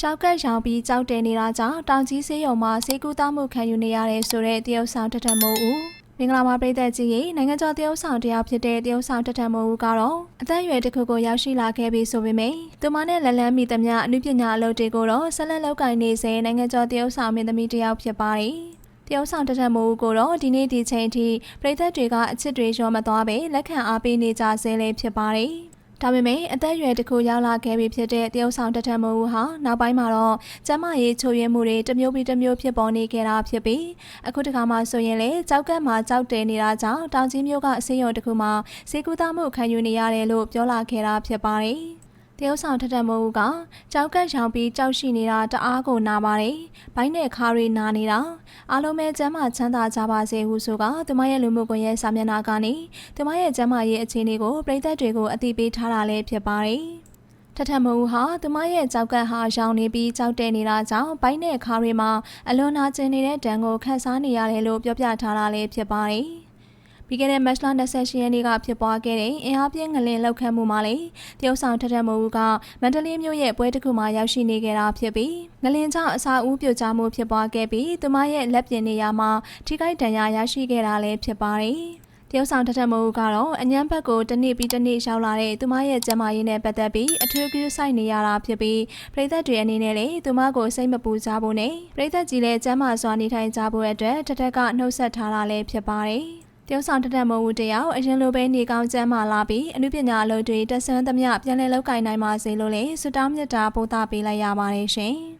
ကြောက်ကက်ရောင်ပြီးကြောက်တယ်နေတာကြောင့်တောင်ကြီးဆေးရုံမှာဆေးကူးသားမှုခံယူနေရတယ်ဆိုတဲ့တရုတ်ဆောင်တထမိုးဦးမင်္ဂလာပါပြည်သက်ကြီးရေနိုင်ငံကျော်တရုတ်ဆောင်တရားဖြစ်တဲ့တရုတ်ဆောင်တထမိုးဦးကတော့အသက်အရွယ်တစ်ခုကိုရောက်ရှိလာခဲ့ပြီးဆိုပေမယ့်သူမနဲ့လက်လန်းမိသမျှအမှုပညာအလုပ်တွေကိုတော့ဆက်လက်လုပ်ကိုင်နေစေနိုင်ငံကျော်တရုတ်ဆောင်မင်းသမီးတစ်ယောက်ဖြစ်ပါတယ်တရုတ်ဆောင်တထမိုးဦးကိုတော့ဒီနေ့ဒီချိန်ထိပြည်သက်တွေကအချစ်တွေရောမသွားပဲလက်ခံအားပေးနေကြဆဲလည်းဖြစ်ပါတယ် ဒါပေမဲ့အသက်အရွယ်တစ်ခုရောက်လာခဲ့ပြီဖြစ်တဲ့တရုတ်ဆောင်တထမိုးဦးဟာနောက်ပိုင်းမှာတော့ကျမရေးချိုးယွင်းမှုတွေတစ်မျိုးပြီးတစ်မျိုးဖြစ်ပေါ်နေခဲ့တာဖြစ်ပြီးအခုတခါမှဆိုရင်လေကြောက်ကတ်မှာကြောက်တယ်နေတာကြောင့်တောင်ကြီးမျိုးကအစင်းရုံတစ်ခုမှာစေကူသားမှုခံယူနေရတယ်လို့ပြောလာခဲ့တာဖြစ်ပါတယ် တရုတ်ဆောင်ထထမိုးဦးကကြောက်ကတ်ရောင်ပြီးကြောက်ရှိနေတာတအားကိုနာပါတယ်။ဘိုင်းနဲ့ခါရီနာနေတာအားလုံးပဲကျမ်းမာချမ်းသာကြပါစေဟုဆိုကသူမရဲ့လူမှုကွန်ရက်စာမျက်နှာကနေသူမရဲ့ကျမ်းမာရေးအခြေအနေကိုပြည်သက်တွေကိုအသိပေးထားတာလည်းဖြစ်ပါတယ်။ထထမဦးဟာသူမရဲ့ကြောက်ကတ်ဟာရောင်နေပြီးကြောက်တဲ့နေတာကြောင့်ဘိုင်းနဲ့ခါရီမှာအလွန်နာကျင်နေတဲ့ဒဏ်ကိုခန်းစားနေရတယ်လို့ပြောပြထားတာလည်းဖြစ်ပါတယ်။ ပြီးခဲ့တဲ့မတ်လ28ရက်နေ့ကဖြစ်ပွားခဲ့တဲ့အင်အားပြင်းငလင်လောက်ခတ်မှုမှာလေတရုတ်ဆောင်ထထမိုးဦးကမန္တလေးမြို့ရဲ့ပွဲတစ်ခုမှာရောက်ရှိနေခဲ့တာဖြစ်ပြီးငလင်ကြောင့်အစာဦးပြိုကျမှုဖြစ်ပွားခဲ့ပြီးသူမရဲ့လက်ပြင်နေရာမှာထိခိုက်ဒဏ်ရာရရှိခဲ့တာလည်းဖြစ်ပါတယ်တရုတ်ဆောင်ထထမိုးကတော့အញ្ញမ်းဘက်ကိုတစ်နေ့ပြီးတစ်နေ့ရောက်လာတဲ့သူမရဲ့ကျန်းမာရေးနဲ့ပတ်သက်ပြီးအထူးကူးဆိုင်နေရတာဖြစ်ပြီးပြည်သက်တွေအနေနဲ့လည်းသူမကိုစိတ်မပူကြဖို့နဲ့ပြည်သက်ကြီးလည်းကျန်းမာစွာနေထိုင်ကြဖို့အတွက်ထထကနှုတ်ဆက်ထားတာလည်းဖြစ်ပါတယ် တရုတ်ဆောင်တတက်မုံဦးတယောက်အရင်လိုပဲနေကောင်းကျမ်းမာလာပြီးအမှုပညာအလုပ်တွေတက်ဆွမ်းသမျှပြန်လည်လုပ်ကိုင်နိုင်ပါစေလို့လည်းဆုတောင်းမြတ်တာပို့သပေးလိုက်ရပါတယ်ရှင်။